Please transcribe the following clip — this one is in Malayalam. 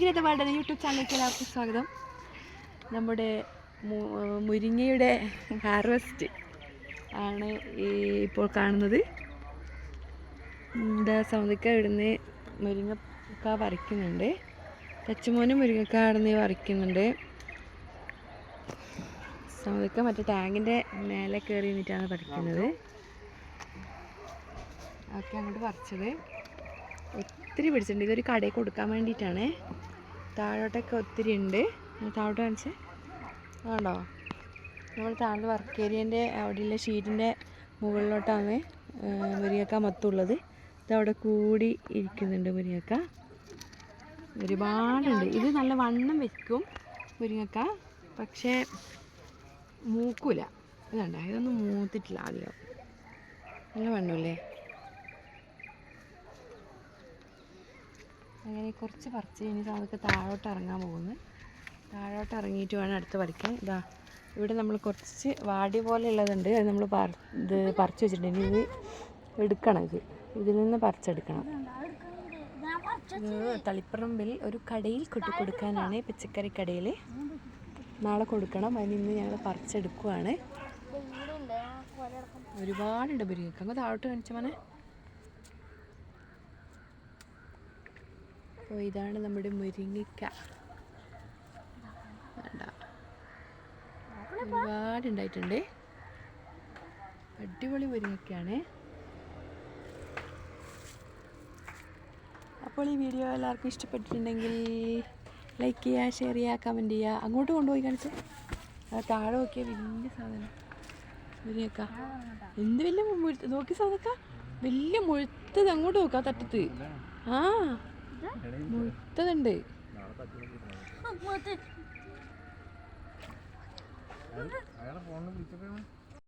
ഗ്രതപാഠന യൂട്യൂബ് ചാനലിലേക്ക് എല്ലാവർക്കും സ്വാഗതം. നമ്മുടെ മുരിങ്ങയുടെ ഹാർവസ്റ്റ് ആണ് ഈ ഇപ്പോൾ കാണുന്നത്. എന്താ സമതിക്ക ഇവിടുന്ന് മുരിങ്ങക്ക പറിക്കുന്നുണ്ട്. തച്ചുമോനും മുരിങ്ങക്ക ഇവിടുന്ന് പറിക്കുന്നുണ്ട്. സമതിക്ക മറ്റേ ടാങ്കിന്റെ മേലെ കയറി നിന്നിട്ടാണ് പറിക്കുന്നത്. ഓക്കെ അങ്ങോട്ട് പറിച്ചത്. ഒത്തിരി പിടിച്ചിട്ടുണ്ട്. ഇതൊരു കടയിൽ കൊടുക്കാൻ വേണ്ടിയിട്ടാണ്. താഴോട്ടൊക്കെ ഒത്തിരി ഉണ്ട്. താഴോട്ട് കാണിച്ചേ. ആണോ? നമ്മൾ താഴെ വർക്ക് ഏരിയന്റെ അവിടെയുള്ള ഷീറ്റിന്റെ മുകളിലോട്ടാണ് മുരിങ്ങക്ക മൊത്തമുള്ളത് ഇതവിടെ കൂടി ഇരിക്കുന്നുണ്ട് മുരിങ്ങക്ക. ഒരുപാടുണ്ട്. ഇത് നല്ല വണ്ണം വെക്കും മുരിങ്ങക്ക. പക്ഷേ മൂക്കൂല. ഇതുണ്ട ഇതൊന്നും മൂത്തിട്ടില്ല ആദ്യം. നല്ല വണ്ണമില്ലേ? അങ്ങനെ കുറച്ച് പറിച്ച് ഇനി നമുക്ക് താഴോട്ട് ഇറങ്ങാൻ പോകുന്നു. താഴോട്ട് ഇറങ്ങിയിട്ട് വേണം അടുത്ത് പറിക്കാൻ. ഇതാ ഇവിടെ നമ്മൾ കുറച്ച് വാടി പോലെ ഉള്ളതുണ്ട് അത് നമ്മൾ പറ ഇത് പറിച്ച് വെച്ചിട്ടുണ്ട്. ഇനി ഇത് എടുക്കണം ഇത്. ഇതിൽ നിന്ന് പറിച്ചെടുക്കണം. തളിപ്പറമ്പിൽ ഒരു കടയിൽ കൊട്ടി കൊടുക്കാനാണ് പച്ചക്കറി കടയിൽ. നാളെ കൊടുക്കണം. അതിന് ഇന്ന് ഞങ്ങൾ പറിച്ചെടുക്കുവാണ്. ഒരുപാടുണ്ട് ബിരിയാണി. അങ്ങ് താഴോട്ട് കാണിച്ച മോനെ. അപ്പോൾ ഇതാണ് നമ്മുടെ മുരിങ്ങിക്ക വേണ്ട. ഒരുപാടുണ്ടായിട്ടുണ്ട് അടിപൊളി മുരിങ്ങക്കയാണ് അപ്പോൾ ഈ വീഡിയോ എല്ലാവർക്കും ഇഷ്ടപ്പെട്ടിട്ടുണ്ടെങ്കിൽ ലൈക്ക് ചെയ്യുക ഷെയർ ചെയ്യുക കമന്റ് ചെയ്യുക. അങ്ങോട്ട് കൊണ്ടുപോയി കാണിച്ചു. താഴെ നോക്കിയ വലിയ സാധനം. മുരിങ്ങക്ക എന്ത് വലിയ മുഴുത്ത് നോക്കി സാധക്ക വലിയ മുഴുത്തത് അങ്ങോട്ട് നോക്കാം തട്ടത്ത്. ആ. മുഴുത്തതുണ്ട്. അയാളെ ഫോണിൽ വിളിച്ചപ്പോഴാണ്